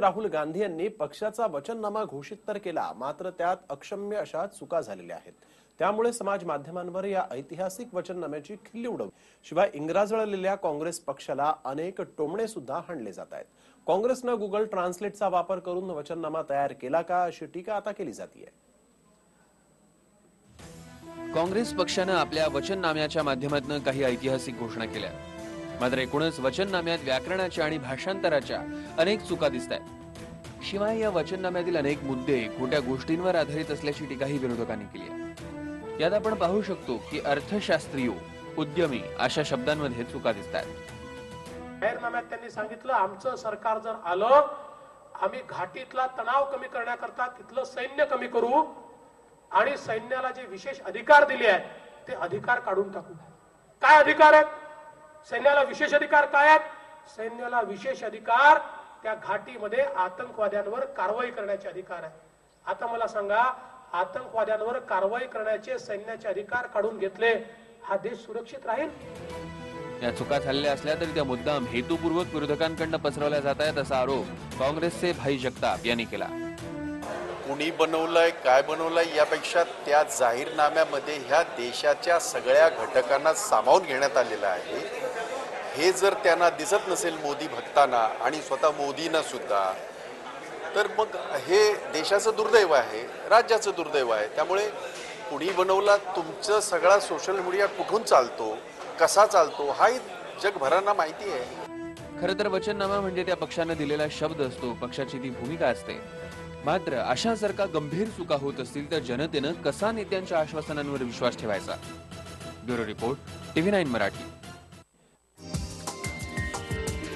राहुल गांधी यांनी पक्षाचा वचननामा घोषित तर केला मात्र त्यात अक्षम्य अशा चुका झालेल्या आहेत. त्यामुळे समाज माध्यमांवर या ऐतिहासिक वचननाम्याची खिल्ली उडवली. शिवाय इंग्राजळलेल्या काँग्रेस पक्षाला अनेक टोमणे सुद्धा हाणले जात आहेत. काँग्रेसनं गुगल ट्रान्सलेटचा वापर करून वचननामा तयार केला का अशी टीका आता केली जाते काँग्रेस पक्षानं आपल्या वचननाम्याच्या माध्यमातून काही ऐतिहासिक घोषणा केल्या. मात्र एकूणच वचननाम्यात व्याकरणाच्या आणि भाषांतराच्या अनेक चुका दिसत आहेत शिवाय या वचननाम्यातील अनेक मुद्दे खोट्या गोष्टींवर आधारित असल्याची टीकाही विरोधकांनी केली आहे. यात आपण पाहू शकतो की अर्थशास्त्रीय उद्यमी अशा शब्दांमध्ये चुका दिसत आहेत जाहीरनाम्यात त्यांनी सांगितलं आमचं सरकार जर आलं आम्ही घाटीतला तणाव कमी करण्याकरता तिथलं सैन्य कमी करू आणि सैन्याला जे विशेष अधिकार दिले आहेत ते अधिकार काढून टाकू. काय अधिकार आहेत? सैन्याला विशेष अधिकार काय आहेत? सैन्याला विशेष अधिकार त्या घाटीमध्ये आतंकवाद्यांवर कारवाई करण्याचे अधिकार आहे आता मला सांगा आतंकवाद्यांवर कारवाई करण्याचे सैन्याचे अधिकार काढून घेतले हा देश सुरक्षित राहील? या चुका झालेल्या असल्या तरी त्या मुद्दाम हेतुपूर्वक विरोधकांकडनं पसरवल्या जात आहेत असा आरोप काँग्रेसचे भाई जगताप यांनी केला. कुणी बनवलंय काय बनवलंय यापेक्षा त्या जाहीरनाम्यामध्ये ह्या देशाच्या सगळ्या घटकांना सामावून घेण्यात आलेलं आहे. हे जर त्यांना दिसत नसेल मोदी भक्तांना आणि स्वतः मोदींना सुद्धा तर मग हे देशाचं दुर्दैव आहे राज्याचं दुर्दैव आहे. त्यामुळे कुणी बनवला तुमचं सगळा सोशल मीडिया कुठून चालतो कसा चालतो हाही जगभरांना माहिती आहे. खरं तर वचननामा म्हणजे त्या पक्षानं दिलेला शब्द असतो पक्षाची ती भूमिका असते. मात्र अशा जर का गंभीर चुका होत असतील तर जनतेनं कसा नेत्यांच्या आश्वासनांवर विश्वास ठेवायचा? Bureau report TV nine Marathi.